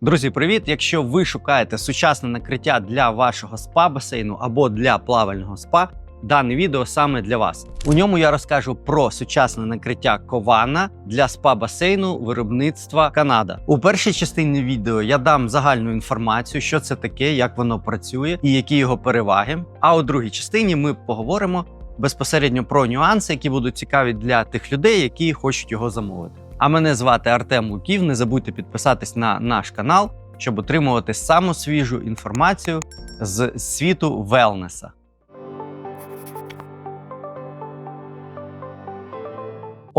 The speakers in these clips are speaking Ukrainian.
Друзі, привіт! Якщо ви шукаєте сучасне накриття для вашого спа-басейну або для плавального спа, дане відео саме для вас. У ньому я розкажу про сучасне накриття кована для спа-басейну виробництва Канада. У першій частині відео я дам загальну інформацію, що це таке, як воно працює і які його переваги. А у другій частині ми поговоримо безпосередньо про нюанси, які будуть цікаві для тих людей, які хочуть його замовити. А мене звати Артем Луків. Не забудьте підписатись на наш канал, щоб отримувати саму свіжу інформацію з світу велнеса.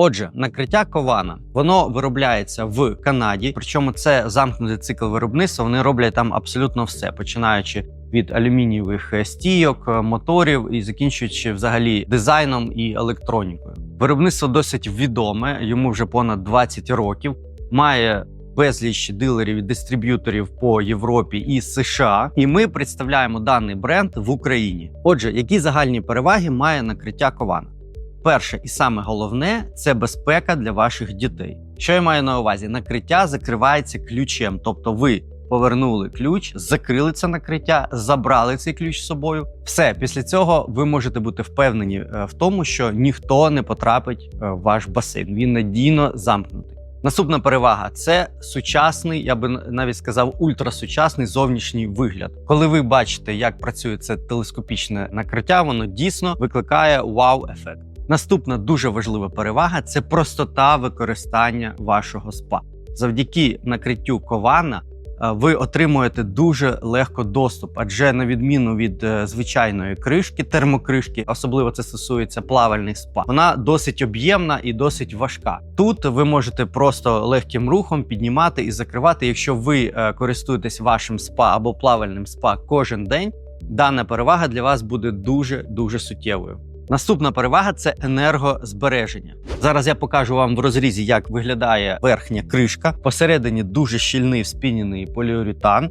Отже, накриття кована воно виробляється в Канаді. Причому це замкнутий цикл виробництва. Вони роблять там абсолютно все, починаючи від алюмінієвих е, стійок, е, моторів і закінчуючи взагалі дизайном і електронікою. Виробництво досить відоме, йому вже понад 20 років. Має безліч дилерів і дистриб'юторів по Європі і США. І ми представляємо даний бренд в Україні. Отже, які загальні переваги має накриття кована? Перше і саме головне це безпека для ваших дітей. Що я маю на увазі? Накриття закривається ключем, тобто ви повернули ключ, закрили це накриття, забрали цей ключ з собою. Все після цього ви можете бути впевнені е, в тому, що ніхто не потрапить е, в ваш басейн. Він надійно замкнутий. Наступна перевага це сучасний, я би навіть сказав, ультрасучасний зовнішній вигляд. Коли ви бачите, як працює це телескопічне накриття, воно дійсно викликає вау-ефект. Наступна дуже важлива перевага це простота використання вашого спа. Завдяки накриттю кована е, ви отримуєте дуже легко доступ, адже на відміну від е, звичайної кришки, термокришки, особливо це стосується плавальних спа, вона досить об'ємна і досить важка. Тут ви можете просто легким рухом піднімати і закривати. Якщо ви е, користуєтесь вашим спа або плавальним спа кожен день, дана перевага для вас буде дуже дуже суттєвою. Наступна перевага це енергозбереження. Зараз я покажу вам в розрізі, як виглядає верхня кришка. Посередині дуже щільний вспінений поліуретан,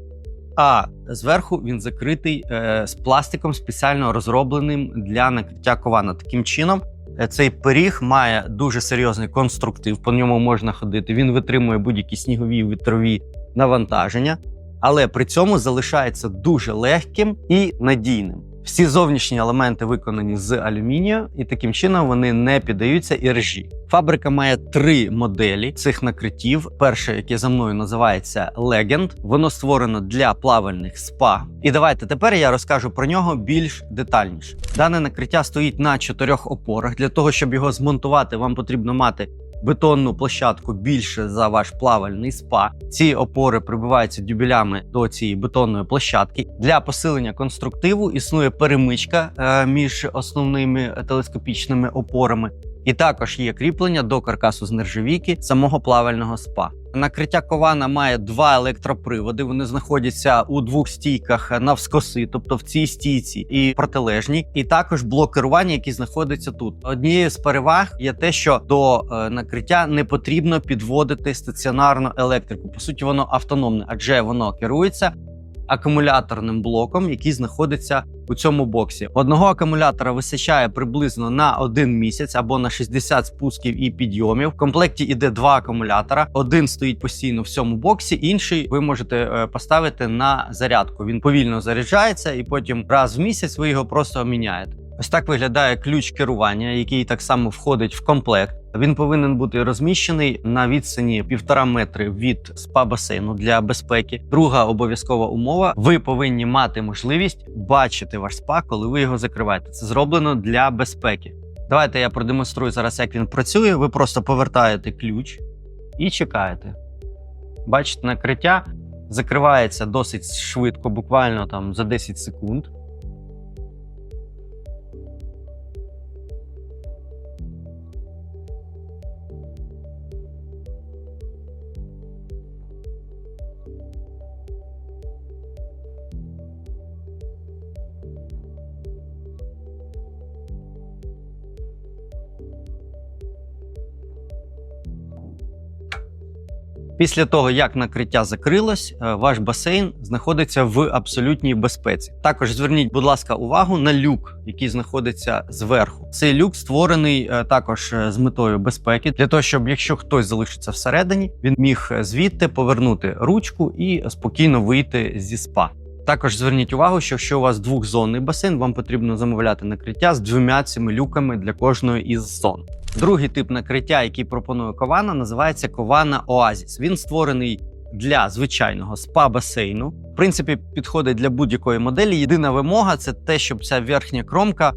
а зверху він закритий е, з пластиком, спеціально розробленим для накриття кована. Таким чином, е, цей пиріг має дуже серйозний конструктив. По ньому можна ходити. Він витримує будь-які снігові вітрові навантаження, але при цьому залишається дуже легким і надійним. Всі зовнішні елементи виконані з алюмінію, і таким чином вони не піддаються іржі. Фабрика має три моделі цих накриттів. Перше, яке за мною називається Legend, воно створено для плавальних спа. І давайте тепер я розкажу про нього більш детальніше. Дане накриття стоїть на чотирьох опорах. Для того щоб його змонтувати, вам потрібно мати бетонну площадку більше за ваш плавальний спа. Ці опори прибиваються дюбелями до цієї бетонної площадки. Для посилення конструктиву існує перемичка е, між основними телескопічними опорами. І також є кріплення до каркасу з нержавійки самого плавального спа. Накриття кована має два електроприводи. Вони знаходяться у двох стійках навскоси, тобто в цій стійці і протилежній, і також блок керування, який знаходиться тут. Однією з переваг є те, що до е, накриття не потрібно підводити стаціонарну електрику. По суті, воно автономне, адже воно керується акумуляторним блоком, який знаходиться у цьому боксі. Одного акумулятора вистачає приблизно на один місяць або на 60 спусків і підйомів. В комплекті іде два акумулятора. Один стоїть постійно в цьому боксі, інший ви можете е, поставити на зарядку. Він повільно заряджається, і потім раз в місяць ви його просто міняєте. Ось так виглядає ключ керування, який так само входить в комплект. Він повинен бути розміщений на відстані півтора метри від спа-басейну для безпеки. Друга обов'язкова умова: ви повинні мати можливість бачити ваш спа, коли ви його закриваєте. Це зроблено для безпеки. Давайте я продемонструю зараз, як він працює. Ви просто повертаєте ключ і чекаєте. Бачите, накриття закривається досить швидко, буквально там за 10 секунд. Після того, як накриття закрилось, е, ваш басейн знаходиться в абсолютній безпеці. Також зверніть, будь ласка, увагу на люк, який знаходиться зверху. Цей люк створений е, також е, з метою безпеки, для того, щоб якщо хтось залишиться всередині, він міг звідти повернути ручку і спокійно вийти зі спа. Також зверніть увагу, що якщо у вас двохзонний басейн, вам потрібно замовляти накриття з двома цими люками для кожної із зон. Другий тип накриття, який пропонує Кована, називається Кована Оазіс. Він створений для звичайного спа-басейну. В принципі, підходить для будь-якої моделі. Єдина вимога це те, щоб ця верхня кромка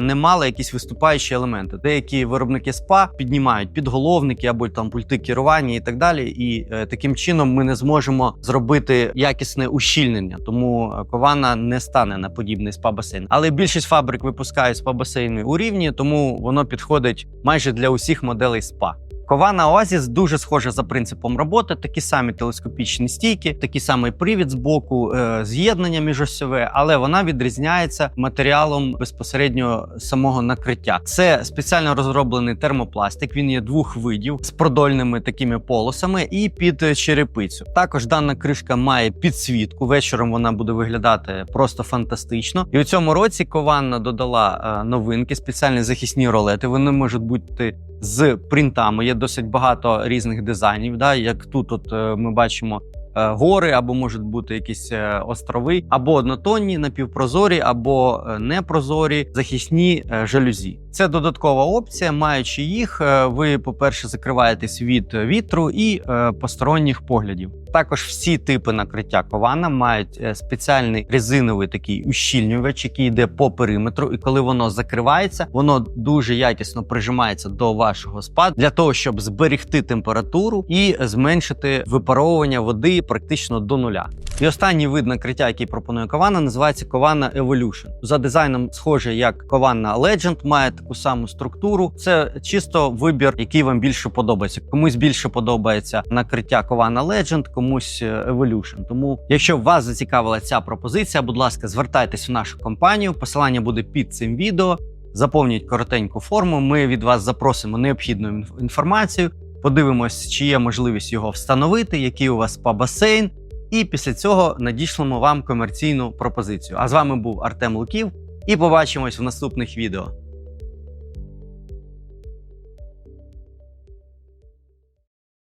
не мала якісь виступаючі елементи. Деякі виробники спа піднімають підголовники або там пульти керування і так далі. І е, таким чином ми не зможемо зробити якісне ущільнення. Тому е, Кована не стане на подібний спа-басейн. Але більшість фабрик випускають спа-басейни у рівні, тому воно підходить майже для усіх моделей спа. Кована Оазіс дуже схожа за принципом роботи, такі самі телескопічні стійки, такий самий привід з боку, е, з'єднання міжосьове, але вона відрізняється матеріалом безпосередньо самого накриття. Це спеціально розроблений термопластик. Він є двох видів з продольними такими полосами і під черепицю. Також дана кришка має підсвітку. Вечором вона буде виглядати просто фантастично. І у цьому році Кована додала е, новинки, спеціальні захисні ролети. Вони можуть бути з принтами. Є досить багато різних дизайнів. Да? Як тут, от е, ми бачимо. Е, Гори або можуть бути якісь е, острови, або однотонні, напівпрозорі, або е, непрозорі захисні жалюзі. Це додаткова опція. Маючи їх, ви, по-перше, закриваєтесь від вітру і посторонніх поглядів. Також всі типи накриття кована мають спеціальний резиновий такий ущільнювач, який йде по периметру, і коли воно закривається, воно дуже якісно прижимається до вашого спа для того, щоб зберегти температуру і зменшити випаровування води практично до нуля. І останній вид накриття, який пропонує Кована, називається Кована Evolution. За дизайном схоже як Кована Legend, має таку саму структуру. Це чисто вибір, який вам більше подобається. Комусь більше подобається накриття Кована Legend, комусь е, Evolution. Тому, якщо вас зацікавила ця пропозиція, будь ласка, звертайтесь в нашу компанію. Посилання буде під цим відео. Заповніть коротеньку форму. Ми від вас запросимо необхідну інформацію. Подивимось, чи є можливість його встановити, який у вас спа-басейн. І після цього надішлемо вам комерційну пропозицію. А з вами був Артем Луків, і побачимось в наступних відео.